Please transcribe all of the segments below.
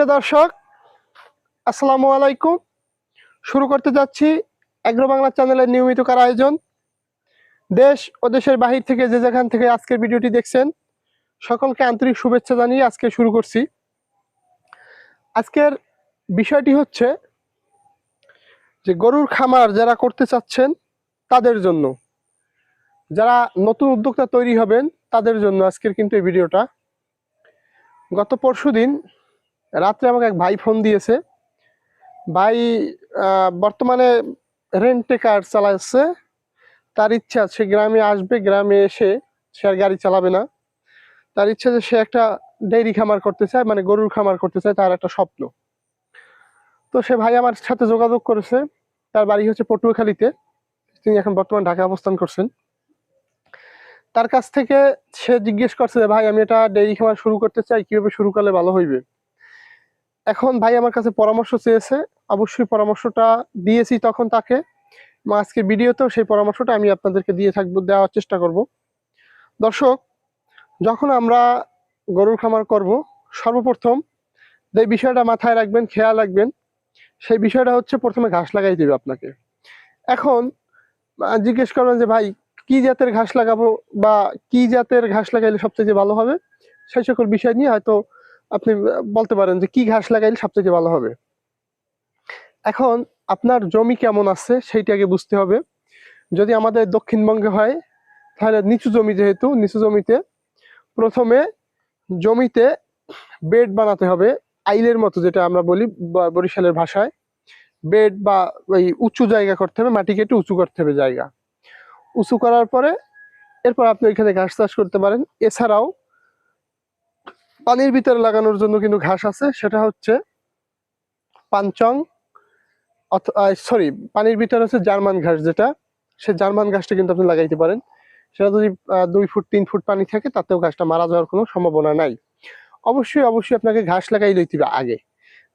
সুপ্রিয় দর্শক, আসসালামু আলাইকুম। শুরু করতে যাচ্ছি অ্যাগ্রো বাংলা চ্যানেলের নিয়মিত কার আয়োজন। দেশ ও দেশের বাহির থেকে যে যেখান থেকে আজকের ভিডিওটি দেখছেন, সকলকে আন্তরিক শুভেচ্ছা জানিয়ে আজকে শুরু করছি। আজকের বিষয়টি হচ্ছে যে গরুর খামার যারা করতে চাচ্ছেন, তাদের জন্য। যারা নতুন উদ্যোক্তা তৈরি হবেন, তাদের জন্য আজকের কিন্তু এই ভিডিওটা। গত পরশু দিন রাত্রে আমাকে এক ভাই ফোন দিয়েছে। ভাই বর্তমানে রেন্টে কার চালাচ্ছে। তার ইচ্ছা সে গ্রামে আসবে, গ্রামে এসে সে আর গাড়ি চালাবে না। তার ইচ্ছা যে সে একটা ডেইরি খামার করতে চায় মানে গরুর খামার করতে চায়, তার একটা স্বপ্ন। তো সে ভাই আমার সাথে যোগাযোগ করেছে। তার বাড়ি হচ্ছে পটুয়াখালীতে। তিনি এখন বর্তমান ঢাকা অবস্থান করছেন। তার কাছ থেকে সে জিজ্ঞেস করছে যে, ভাই, আমি এটা ডেইরি খামার শুরু করতে চাই, কীভাবে শুরু করলে ভালো হইবে? এখন ভাই আমার কাছে পরামর্শ চেয়েছে, অবশ্যই পরামর্শটা দিয়েছি তখন তাকে। আজকের ভিডিওতেও সেই পরামর্শটা আমি আপনাদেরকে দিয়ে থাকব, দেওয়ার চেষ্টা করব। দর্শক, যখন আমরা গরুর খামার করব, সর্বপ্রথম যে বিষয়টা মাথায় রাখবেন, খেয়াল রাখবেন, সেই বিষয়টা হচ্ছে প্রথমে ঘাস লাগাই দেবে আপনাকে। এখন জিজ্ঞেস করবেন যে ভাই, কি জাতের ঘাস লাগাবো বা কি জাতের ঘাস লাগাইলে সবচেয়ে ভালো হবে? সেই সকল বিষয় নিয়ে হয়তো আপনি বলতে পারেন যে কি ঘাস লাগাইলে সবচেয়ে ভালো হবে? এখন আপনার জমি কেমন আছে সেইটা আগে বুঝতে হবে। যদি আমাদের দক্ষিণবঙ্গে হয়, তাহলে নিচু জমি যেহেতু, নিচু জমিতে প্রথমে জমিতে বেড বানাতে হবে, আইলের মতো যেটা আমরা বলি বরিশালের ভাষায়। বেড বা ওই উঁচু জায়গা করতে হবে, মাটি কেটে উঁচু করতে হবে জায়গা। উঁচু করার পরে এরপর আপনি ওইখানে ঘাস চাষ করতে পারেন। এছাড়াও পানির ভিতরে লাগানোর জন্য কিন্তু ঘাস আছে। সেটা হচ্ছে পাঞ্চং সরি পানির ভিতরে হচ্ছে জার্মান ঘাস যেটা। সে জার্মান ঘাসটা কিন্তু আপনি লাগাইতে পারেন। সেটা যদি দুই ফুট, তিন ফুট পানি থাকে, তাতেও ঘাসটা মারা যাওয়ার কোনো সম্ভাবনা নাই। অবশ্যই অবশ্যই আপনাকে ঘাস লাগাই লইতে হবে আগে।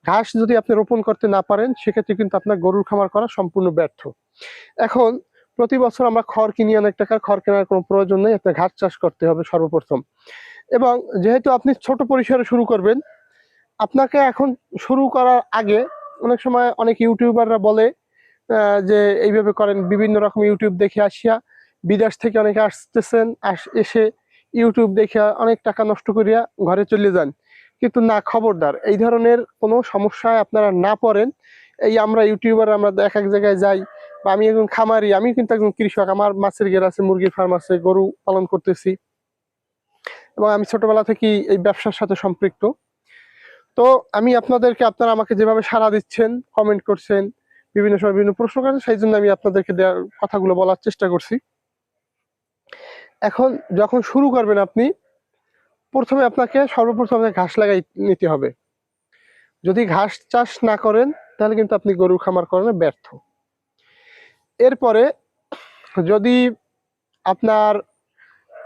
ঘাস যদি আপনি রোপণ করতে না পারেন, সেক্ষেত্রে কিন্তু আপনার গরুর খামার করা সম্পূর্ণ ব্যর্থ। এখন প্রতি বছর আমরা খড় কিনি অনেক টাকা খড় কেনার কোনো প্রয়োজন নেই আপনার ঘাস চাষ করতে হবে সর্বপ্রথম। এবং যেহেতু আপনি ছোট পরিসরে শুরু করবেন, আপনাকে এখন শুরু করার আগে অনেক সময় অনেক ইউটিউবাররা বলে যে এইভাবে করেন, বিভিন্ন রকম ইউটিউব দেখে আসিয়া বিদেশ থেকে অনেকে আসতেছেন, আস, এসে ইউটিউব দেখে অনেক টাকা নষ্ট করিয়া ঘরে চলে যান। কিন্তু না, খবরদার, এই ধরনের কোনো সমস্যায় আপনারা না পড়েন। এই আমরা ইউটিউবার আমরা এক এক জায়গায় যাই আমি একজন খামারি, আমি কিন্তু একজন কৃষক, আমার মাছের গের আছে, মুরগির ফার্ম আছে, গরু পালন করতেছি। এবং আমি ছোটবেলা থেকেই এই ব্যবসার সাথে সম্পৃক্ত। তো আমি আপনাদেরকে, আপনারা আমাকে যেভাবে সাড়া দিচ্ছেন কমেন্ট করছেন, বিভিন্ন সময় বিভিন্ন প্রশ্ন করেন সেই জন্য আমি আপনাদেরকে দেওয়ার কথাগুলো বলার চেষ্টা করছি। এখন যখন শুরু করবেন আপনি, প্রথমে আপনাকে সর্বপ্রথম আপনাকে ঘাস লাগাই নিতে হবে। যদি ঘাস চাষ না করেন, তাহলে কিন্তু আপনি গরু খামার করানো ব্যর্থ। এরপরে যদি আপনার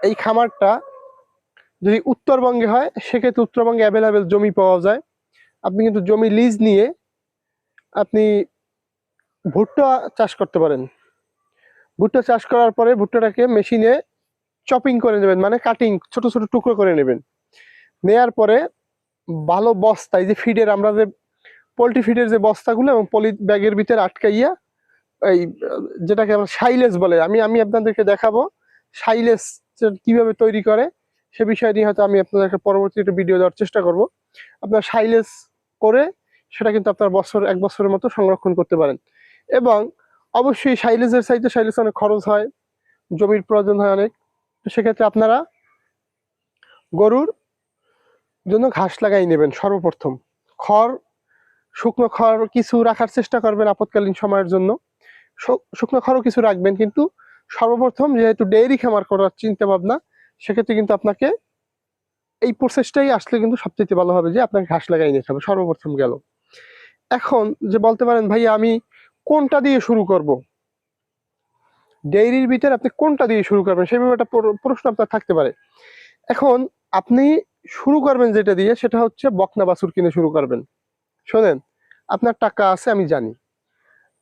এই খামারটা যদি উত্তরবঙ্গে হয়, সেক্ষেত্রে উত্তরবঙ্গে অ্যাভেলেবেল জমি পাওয়া যায়। আপনি কিন্তু জমি লিজ নিয়ে আপনি ভুট্টা চাষ করতে পারেন। ভুট্টা চাষ করার পরে ভুট্টাটাকে মেশিনে চপিং করে নেবেন মানে কাটিং ছোট ছোট টুকরো করে নেবেন। নেয়ার পরে ভালো বস্তা এই যে ফিডের আমরা যে পোলট্রি ফিডের যে বস্তাগুলো এবং পলি ব্যাগের ভিতরে আটকাইয়া এই, যেটাকে আমরা সাইলেস বলে। আমি আমি আপনাদেরকে দেখাবো সাইলেস কীভাবে তৈরি করে, সে বিষয় নিয়ে হয়তো আমি আপনাদেরকে পরবর্তী একটা ভিডিও দেওয়ার চেষ্টা করব। আপনার সাইলেস করে সেটা কিন্তু আপনার বছর, এক বছরের মতো সংরক্ষণ করতে পারেন। এবং অবশ্যই সাইলেজের চাইতে সাইলেজ অনেক খরচ হয়, জমির প্রয়োজন হয় অনেক। তো সেক্ষেত্রে আপনারা গরুর জন্য ঘাস লাগাই নেবেন সর্বপ্রথম। খড়, শুকনো খড় কিছু রাখার চেষ্টা করবেন আপৎকালীন সময়ের জন্য। শুকনো খড়ও কিছু রাখবেন, কিন্তু সর্বপ্রথম যেহেতু ডেইরি খামার করার চিন্তা ভাবনা, সেক্ষেত্রে কিন্তু আপনাকে এই প্রসেসটাই আসলে কিন্তু সবচেয়ে ভালো হবে যে আপনাকে ঘাস লাগাই নিতে হবে, সর্বপ্রথম গেল। এখন যে বলতে পারেন, ভাই, আমি কোনটা দিয়ে শুরু করব? ডেইরির ভিতরে আপনি কোনটা দিয়ে শুরু করবেন ব্যাপারটা প্র- প্রশ্ন আপনার থাকতে পারে। এখন আপনি শুরু করবেন যেটা দিয়ে, সেটা হচ্ছে বকনা বাছুর কিনে শুরু করবেন। শোনেন, আপনার টাকা আছে, আমি জানি।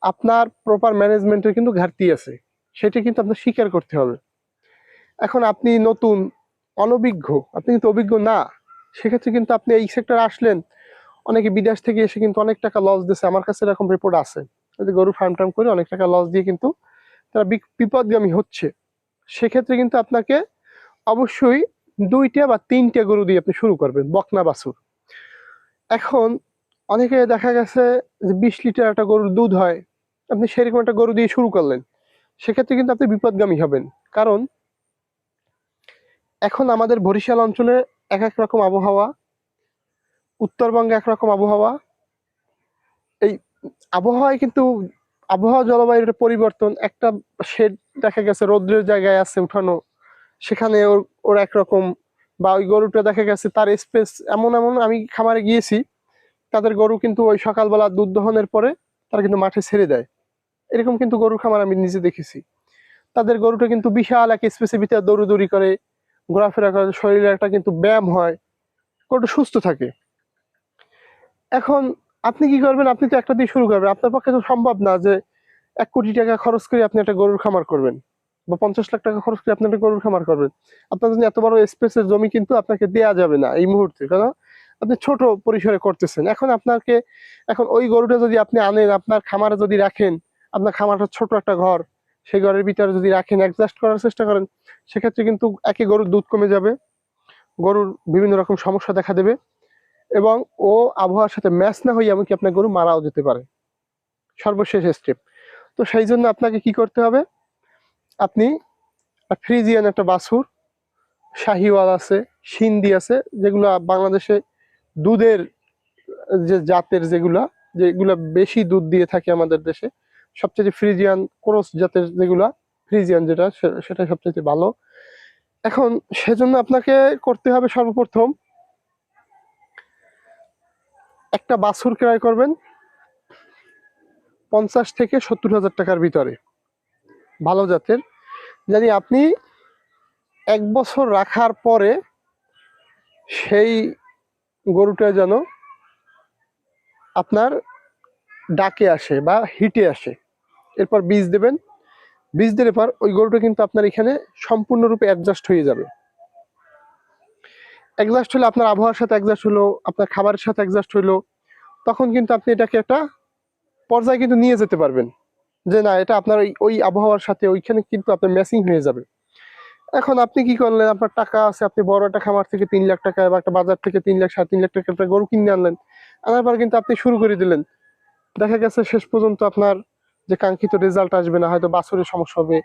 আপনার প্রপার ম্যানেজমেন্টের কিন্তু ঘাটতি আছে। সেটা কিন্তু আপনার স্বীকার করতে হবে। এখন আপনি নতুন, অনভিজ্ঞ, আপনি কিন্তু অভিজ্ঞ না, সেক্ষেত্রে কিন্তু আপনি এই সেক্টরে আসলেন, অনেকে বিদেশ থেকে এসে কিন্তু অনেক টাকা লস দিচ্ছে আমার কাছে এরকম রিপোর্ট আছে। যে গরু ফার্ম টার্ম করে অনেক টাকা লস দিয়ে কিন্তু তারা বিপদগামী হচ্ছে। সেক্ষেত্রে কিন্তু আপনাকে অবশ্যই দুইটা বা তিনটা গরু দিয়ে আপনি শুরু করবেন, বকনা বাছুর। এখন অনেকে দেখা গেছে যে বিশ লিটার একটা গরুর দুধ হয়, আপনি সেরকম একটা গরু দিয়ে শুরু করলেন, সেক্ষেত্রে কিন্তু আপনি বিপদগামী হবেন। কারণ এখন আমাদের বরিশাল অঞ্চলে এক এক রকম আবহাওয়া, উত্তরবঙ্গে একরকম আবহাওয়া। এই আবহাওয়ায় কিন্তু আবহাওয়া জলবায়ুর পরিবর্তন, একটা শেড দেখা গেছে রৌদ্রের জায়গায় আছে উঠানো, সেখানে ওর ওর একরকম বা ওই গরুটা দেখা গেছে তার স্পেস এমন এমন আমি খামারে গিয়েছি তাদের গরু কিন্তু ওই সকালবেলা দুধ দহনের পরে তারা কিন্তু মাঠে ছেড়ে দেয়। এরকম কিন্তু গরুর খামার আমি নিজে দেখেছি। তাদের গরুটা কিন্তু বিশাল এক স্পেসের ভিতরে দৌড়ুদৌড়ি করে, ঘোরাফেরা করে শরীরে একটা কিন্তু ব্যায়াম হয়, গরুটা সুস্থ থাকে। এখন আপনি কি করবেন? আপনি তো একটা দিয়ে শুরু করবেন। আপনার পক্ষে তো সম্ভব না যে এক কোটি টাকা খরচ করে আপনি একটা গরুর খামার করবেন বা পঞ্চাশ লাখ টাকা খরচ করে আপনি একটা গরুর খামার করবেন। আপনার জন্য এত বড় স্পেসের জমি কিন্তু আপনাকে দেয়া যাবে না এই মুহূর্তে কারণ আপনি ছোট পরিসরে করতেছেন। এখন আপনাকে, এখন ওই গরুটা যদি আপনি আনেন, আপনার খামারে যদি রাখেন, আপনার খামারটা ছোট একটা ঘর, সেই ঘরের ভিতরে যদি রাখেন অ্যাডজাস্ট করার চেষ্টা করেন, সেক্ষেত্রে কিন্তু একে গরুর দুধ কমে যাবে, গরুর বিভিন্ন রকম সমস্যা দেখা দেবে এবং ও আবহাওয়ার সাথে ম্যাচ না হয়ে এমনকি আপনার গরু মারাও যেতে পারে। সর্বশেষ স্টেপ তো সেই জন্য আপনাকে কি করতে হবে? আপনি ফ্রিজিয়ান একটা বাছুর, শাহিওয়াল আছে, সিন্ধি আছে, যেগুলো বাংলাদেশে দুধের যে জাতের যেগুলা যেগুলা বেশি দুধ দিয়ে থাকে আমাদের দেশে, সবচেয়ে ফ্রিজিয়ান ক্রস জাতের যেগুলা, ফ্রিজিয়ান যেটা সেটা সবচেয়ে ভালো। এখন সেজন্য আপনাকে করতে হবে সর্বপ্রথম একটা বাছুর ক্রয় করবেন পঞ্চাশ থেকে সত্তর হাজার টাকার ভিতরে। ভালো জাতের। জানি আপনি এক বছর রাখার পরে সেই গরুটা যেন আপনার ডাকে আসে বা হিটে আসে। এরপর বীজ দেবেন। বীজ দিলে পর ওই গরুটা কিন্তু আপনার এখানে সম্পূর্ণরূপে অ্যাডজাস্ট হয়ে যাবে। অ্যাডজাস্ট হলে আপনার আবহাওয়ার সাথে অ্যাডজাস্ট হলো, আপনার খাবারের সাথে অ্যাডজাস্ট হলো। তখন কিন্তু আপনি এটাকে একটা পর্যায়ে কিন্তু নিয়ে যেতে পারবেন। যে না, এটা আপনার ওই ওই আবহাওয়ার সাথে ওইখানে কিন্তু আপনার ম্যাচিং হয়ে যাবে। এখন আপনি কি করলেন? আপনার টাকা আছে, আপনি বড় একটা খামার থেকে তিন লাখ টাকা বা একটা বাজার থেকে তিন লাখ, সাড়ে তিন লাখ টাকা একটা গরু কিনে আনলেন। আনার পর কিন্তু আপনি শুরু করে দিলেন। দেখা গেছে শেষ পর্যন্ত আপনার যে কাঙ্ক্ষিত রেজাল্ট আসবে না, হয়তো বাছুরের সমস্যা হবে,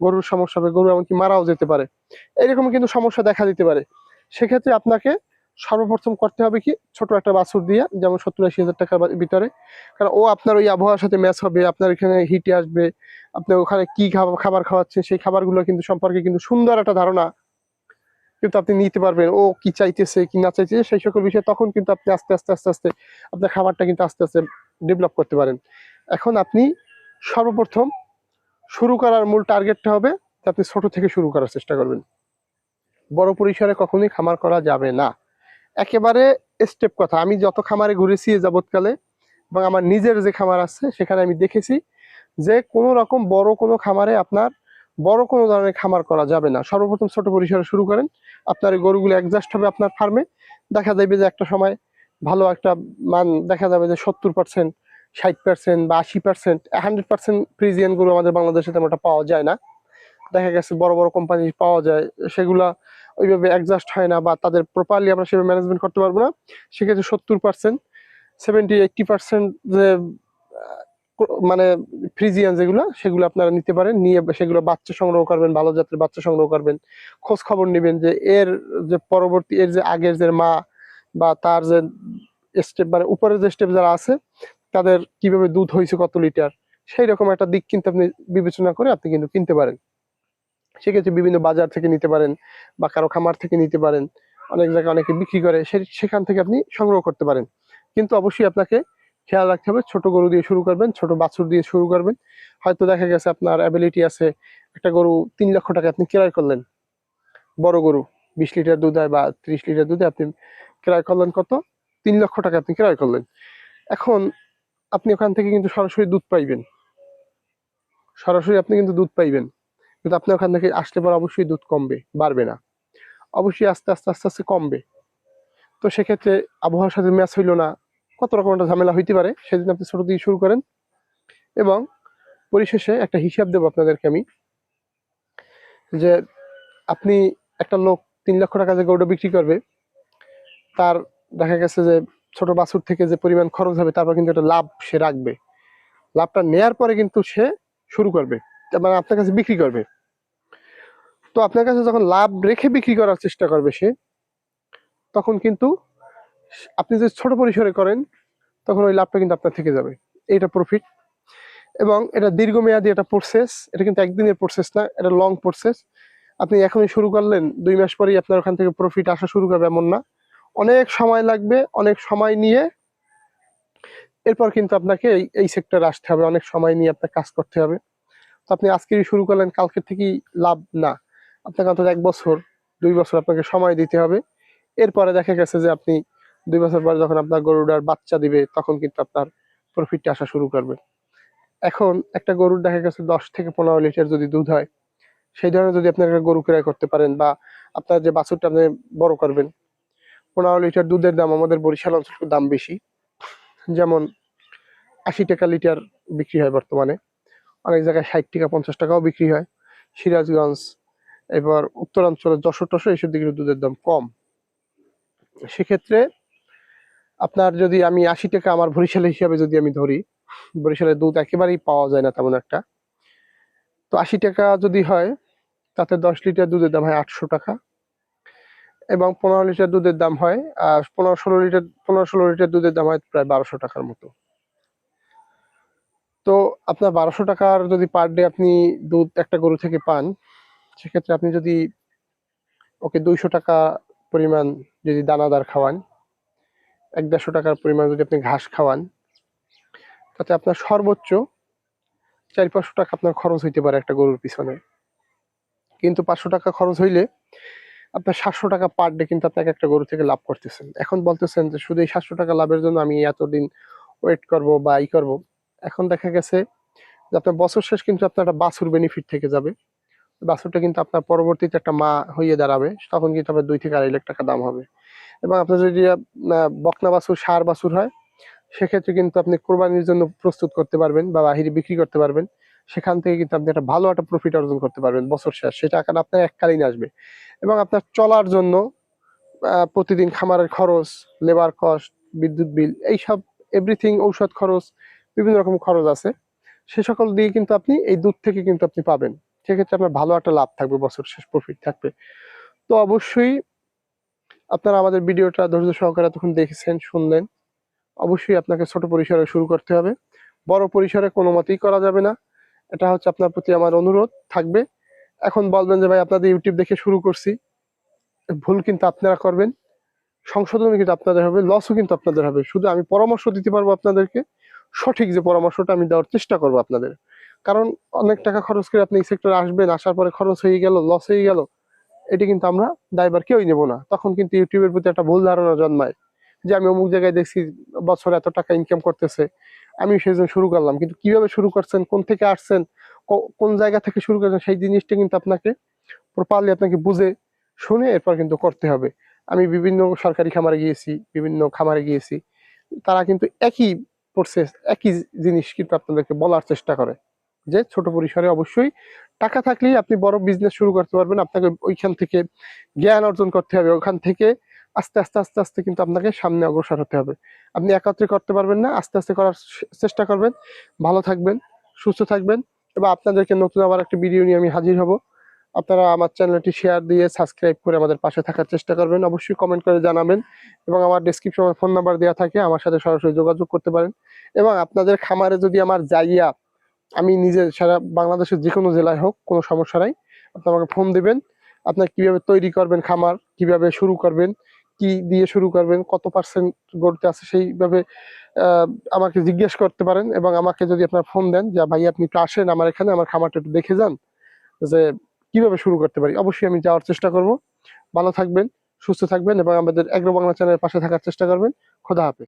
গরুর সমস্যা হবে, গরু এমনকি মারাও যেতে পারে। এরকম কিন্তু সমস্যা দেখা দিতে পারে। সেক্ষেত্রে আপনাকে সর্বপ্রথম করতে হবে কি, ছোট একটা বাছুর দিয়ে, যেমন সত্তর আশি হাজার টাকার ভিতরে। কারণ ও আপনার ওই আবহাওয়ার সাথে ম্যাচ হবে, আপনার এখানে হিটে আসবে, আপনি ওখানে কি খাবার খাওয়াচ্ছেন, সেই খাবারগুলো কিন্তু সম্পর্কে কিন্তু সুন্দর একটা ধারণা কিন্তু আপনি নিতে পারবেন, ও কি চাইতেছে, কি না চাইতেছে, সেই সকল বিষয়ে তখন কিন্তু আপনি আস্তে আস্তে আস্তে আস্তে আপনার খাবারটা কিন্তু আস্তে আস্তে ডেভেলপ করতে পারেন। এখন আপনি সর্বপ্রথম শুরু করার মূল টার্গেটটা হবে আপনি ছোট থেকে শুরু করার চেষ্টা করবেন। বড় পরিসরে কখনোই খামার করা যাবে না। একেবারে স্টেপ কথা। আমি যত খামারে ঘুরেছি যাবৎকালে এবং আমার নিজের যে খামার আছে, সেখানে আমি দেখেছি যে কোনো রকম বড় কোনো খামারে আপনার বড় কোনো ধরনের খামার করা যাবে না। সর্বপ্রথম ছোট পরিসরে শুরু করেন। আপনার এই গরুগুলো অ্যাডজাস্ট হবে আপনার ফার্মে দেখা যাবে যে একটা সময় ভালো একটা মান দেখা যাবে যে সত্তর পার্সেন্ট ষাট পার্সেন্ট বা আশি পার্সেন্ট হান্ড্রেড পার্সেন্ট ফ্রিজিয়ান গরু আমাদের বাংলাদেশে তেমন একটা পাওয়া যায় না। দেখা গেছে বড় বড় কোম্পানি পাওয়া যায়, সেগুলা ওইভাবে অ্যাডজাস্ট হয় না বা তাদের প্রপারলি আমরা সেভাবে ম্যানেজমেন্ট করতে পারব না। সেক্ষেত্রে সত্তর পার্সেন্ট সেভেন্টি এইটটি পার্সেন্ট যে মানে ফ্রিজিয়ান যেগুলো, সেগুলো আপনারা নিতে পারেন। নিয়ে সেগুলো বাচ্চা সংগ্রহ করবেন, ভালো জাতের বাচ্চা সংগ্রহ করবেন। খোঁজ খবর নেবেন যে এর যে পরবর্তী, এর যে আগের যে মা বা তার যে স্টেপ মানে উপরের যে স্টেপ যারা আছে, তাদের কীভাবে দুধ হয়েছে কত লিটার? সেই রকম একটা দিক কিন্তু আপনি বিবেচনা করে আপনি কিন্তু কিনতে পারেন। সেক্ষেত্রে বিভিন্ন বাজার থেকে নিতে পারেন বা কারও খামার থেকে নিতে পারেন। অনেক জায়গায় অনেকে বিক্রি করে সেখান থেকে আপনি সংগ্রহ করতে পারেন। কিন্তু অবশ্যই আপনাকে খেয়াল রাখতে হবে, ছোট গরু দিয়ে শুরু করবেন, ছোট বাছুর দিয়ে শুরু করবেন। হয়তো দেখা গেছে আপনার অ্যাবিলিটি আছে, একটা গরু তিন লক্ষ টাকা আপনি ক্রয় করলেন। বড় গরু, বিশ লিটার দুধ হয় বা ত্রিশ লিটার দুধে আপনি ক্রয় করলেন কত? তিন লক্ষ টাকা আপনি ক্রয় করলেন। এখন আপনি ওখান থেকে কিন্তু সরাসরি দুধ পাইবেন। সরাসরি আপনি কিন্তু দুধ পাইবেন। কিন্তু আপনি ওখান থেকে আসলে পর অবশ্যই দুধ কমবে, বাড়বে না। অবশ্যই আস্তে আস্তে আস্তে আস্তে কমবে। তো সেক্ষেত্রে আবহাওয়ার সাথে ম্যাচ হইল না, কত রকম একটা ঝামেলা হইতে পারে, সেদিন আপনি ছোটো দিয়ে শুরু করেন। এবং পরিশেষে একটা হিসাব দেবো আপনাদেরকে আমি, যে আপনি একটা লোক তিন লক্ষ টাকা যে গরুটা বিক্রি করবে, তার দেখা গেছে যে ছোট বাছুর থেকে যে পরিমাণ খরচ হবে, তারপর কিন্তু একটা লাভ সে রাখবে। লাভটা নেয়ার পরে কিন্তু সে শুরু করবে। মানে আপনার কাছে বিক্রি করবে। তো আপনার কাছে যখন লাভ রেখে বিক্রি করার চেষ্টা করবে সে, তখন কিন্তু আপনি যদি ছোট পরিসরে করেন, তখন ওই লাভটা কিন্তু আপনার থেকে যাবে। এইটা প্রফিট এবং এটা দীর্ঘমেয়াদী একটা প্রসেস এটা কিন্তু একদিনের প্রসেস না, এটা লং প্রসেস আপনি এখনই শুরু করলেন, দুই মাস পরেই আপনার ওখান থেকে প্রফিট আসা শুরু করবে এমন না। অনেক সময় লাগবে, অনেক সময় নিয়ে। এরপর কিন্তু আপনাকে এই সেক্টরে আসতে হবে, অনেক সময় নিয়ে আপনার কাজ করতে হবে। আপনি আজকেই শুরু করলেন কালকে থেকেই লাভ না। আপনাকে অন্তত এক বছর, দুই বছর আপনাকে সময় দিতে হবে। এরপরে দেখা গেছে যে আপনি দুই বছর পরে যখন আপনার গরুটার বাচ্চা দিবে, তখন কিন্তু আপনার প্রফিটটা আসা শুরু করবে। এখন একটা গরুর দেখা গেছে দশ থেকে পনেরো লিটার যদি দুধ হয়, সেই ধরনের যদি আপনি একটা গরু ক্রয় করতে পারেন বা আপনার যে বাছুরটা আপনি বড় করবেন, পনেরো লিটার দুধের দাম আমাদের বরিশাল অঞ্চলের দাম বেশি। যেমন আশি টাকা লিটার বিক্রি হয় বর্তমানে। অনেক জায়গায় ষাট টাকা, পঞ্চাশ টাকাও বিক্রি হয়। সিরাজগঞ্জ, এবার উত্তরাঞ্চলে যশোর টশোর এইসব দিকে দুধের দাম কম। সেক্ষেত্রে আপনার যদি আমি আশি টাকা আমার বরিশাল হিসাবে যদি আমি ধরি বরিশালের দুধ একেবারেই পাওয়া যায় না তেমন একটা। তো আশি টাকা যদি হয়, তাতে দশ লিটার দুধের দাম হয় আটশো টাকা এবং পনেরো লিটার দুধের দাম হয় আর পনেরো ষোলো লিটার, পনেরো ষোলো লিটার দুধের দাম হয় প্রায় বারোশো টাকার মতো। তো আপনার বারোশো টাকার যদি পার ডে আপনি দুধ, একটা গরু থেকে পান, সেক্ষেত্রে আপনি যদি ওকে দুইশো টাকা পরিমাণ যদি দানাদার খাওয়ান, এক দেড়শো টাকার পরিমাণ যদি আপনি ঘাস খাওয়ান, তাতে আপনার সর্বোচ্চ চার পাঁচশো টাকা আপনার খরচ হইতে পারে একটা গরুর পিছনে। কিন্তু পাঁচশো টাকা খরচ হইলে আপনার সাতশো টাকা পার ডে কিন্তু আপনাকে একটা গরু থেকে লাভ করতেছেন। এখন বলতেছেন যে শুধু এই সাতশো টাকা লাভের জন্য আমি এতদিন ওয়েট করব বা ই করব। এখন দেখা গেছে যে আপনার বছর শেষ কিন্তু আপনার একটা বাছুর বেনিফিট থেকে যাবে। বাছুরটা কিন্তু আপনার পরবর্তীতে একটা মা হয়ে দাঁড়াবে, তখন কিন্তু আপনার দুই থেকে আড়াই লাখ টাকা দাম হবে। এবং আপনার যদি বকনা বাছুর, সার বাছুর হয়, সেক্ষেত্রে কিন্তু আপনি কোরবানির জন্য প্রস্তুত করতে পারবেন বা বাহিরে বিক্রি করতে পারবেন। সেখান থেকে কিন্তু আপনি একটা ভালো একটা প্রফিট অর্জন করতে পারবেন বছর শেষ। সেই টাকাটা আপনার এককালীন আসবে। এবং আপনার চলার জন্য প্রতিদিন খামারের খরচ লেবার কস্ট বিদ্যুৎ বিল এইসব এভরিথিং ঔষধ খরচ বিভিন্ন রকম খরচ আছে। সে সকল দিয়ে কিন্তু আপনি এই দুধ থেকে কিন্তু আপনি পাবেন। সেক্ষেত্রে আপনার ভালো একটা লাভ থাকবে, বছর শেষ প্রফিট থাকবে। তো অবশ্যই আপনারা আমাদের ভিডিওটা ধৈর্য সহকারে তখন দেখেছেন, শুনলেন। অবশ্যই আপনাকে ছোট পরিসরে শুরু করতে হবে। বড় পরিসরে কোনো মতেই করা যাবে না। এটা হচ্ছে আপনার প্রতি আমার অনুরোধ, থাকবে। এখন বলবেন যে, ভাই, আপনাদের ইউটিউব দেখে শুরু করছি। ভুল কিন্তু আপনারা করবেন। সংশোধন কিন্তু আপনাদের হবে লসও কিন্তু আপনাদের হবে। শুধু আমি পরামর্শ দিতে পারব আপনাদেরকে। সঠিক যে পরামর্শটা আমি দেওয়ার চেষ্টা করব আপনাদের। কারণ অনেক টাকা খরচ করে আপনি এই সেক্টরে আসবেন, আসার পরে খরচ হয়ে গেল লস হয়ে গেল, এটি কিন্তু আমরা দায়বার কেউই নেব না। তখন কিন্তু ইউটিউবের প্রতি একটা ভুল ধারণা জন্মায় যে আমি অমুক জায়গায় দেখছি বছরে এত টাকা ইনকাম করতেছে, আমি সেই জন্য শুরু করলাম। কিন্তু কীভাবে শুরু করছেন, কোন থেকে আসছেন কোন জায়গা থেকে শুরু করছেন, সেই জিনিসটা কিন্তু আপনাকে প্রপারলি আপনাকে বুঝে শুনে এরপর কিন্তু করতে হবে। আমি বিভিন্ন সরকারি খামারে গিয়েছি, বিভিন্ন খামারে গিয়েছি, তারা কিন্তু একই প্রসেস একই জিনিস কিন্তু আপনাদেরকে বলার চেষ্টা করে। যে ছোট পরিসরে অবশ্যই টাকা থাকলেই আপনি বড় বিজনেস শুরু করতে পারবেন। আপনাকে ওইখান থেকে জ্ঞান অর্জন করতে হবে। ওখান থেকে আস্তে আস্তে আস্তে আস্তে কিন্তু আপনাকে সামনে অগ্রসর হতে হবে। আপনি একত্রে করতে পারবেন না, আস্তে আস্তে করার চেষ্টা করবেন। ভালো থাকবেন, সুস্থ থাকবেন। এবং আপনাদেরকে নতুন আবার একটা ভিডিও নিয়ে আমি হাজির হব। আপনারা আমার চ্যানেলটি শেয়ার দিয়ে সাবস্ক্রাইব করে আমাদের পাশে থাকার চেষ্টা করবেন। অবশ্যই কমেন্ট করে জানাবেন এবং আমার ডিসক্রিপশনে ফোন নাম্বার দেওয়া থাকে, আমার সাথে সরাসরি যোগাযোগ করতে পারেন। এবং আপনাদের খামারে যদি আমার যাইয়া আমি নিজে সারা বাংলাদেশের যে কোনো জেলায় হোক, কোনো সমস্যা নাই, আপনি আমাকে ফোন দিবেন। আপনার কীভাবে তৈরি করবেন খামার, কীভাবে শুরু করবেন, কি দিয়ে শুরু করবেন, কত পার্সেন্ট গড়তে আছে সেইভাবে আমাকে জিজ্ঞেস করতে পারেন। এবং আমাকে যদি আপনার ফোন দেন যে ভাই আপনি একটু আসেন আমার এখানে, আমার খামারটা একটু দেখে যান। যে কীভাবে শুরু করতে পারি? অবশ্যই আমি যাওয়ার চেষ্টা করব। ভালো থাকবেন, সুস্থ থাকবেন এবং আমাদের এগ্রো বাংলা চ্যানেলের পাশে থাকার চেষ্টা করবেন। খোদা হাফেজ।